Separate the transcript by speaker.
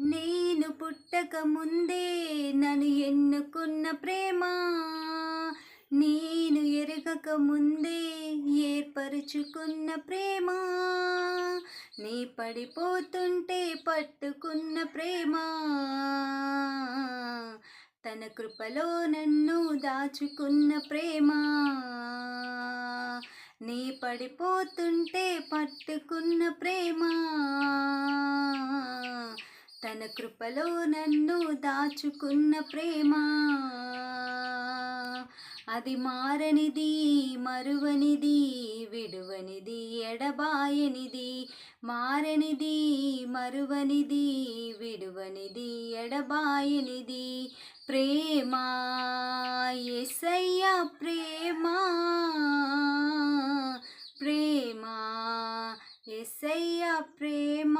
Speaker 1: నేను పుట్టక ముందే నన్ను ఎన్నుకున్న ప్రేమ. నేను ఎరగక ముందే ఏర్పరుచుకున్న ప్రేమ. నీ పడిపోతుంటే పట్టుకున్న ప్రేమ. తన కృపలో నన్ను దాచుకున్న ప్రేమ. నీ పడిపోతుంటే పట్టుకున్న ప్రేమ. తన కృపలో నన్ను దాచుకున్న ప్రేమ. అది మారనిది మరువనిది విడువనిది ఎడబాయనిది. మారనిది మరువనిది విడువనిది ఎడబాయనిది. ప్రేమ ఎసయ్య ప్రేమ. ప్రేమ ఎసయ్య ప్రేమ.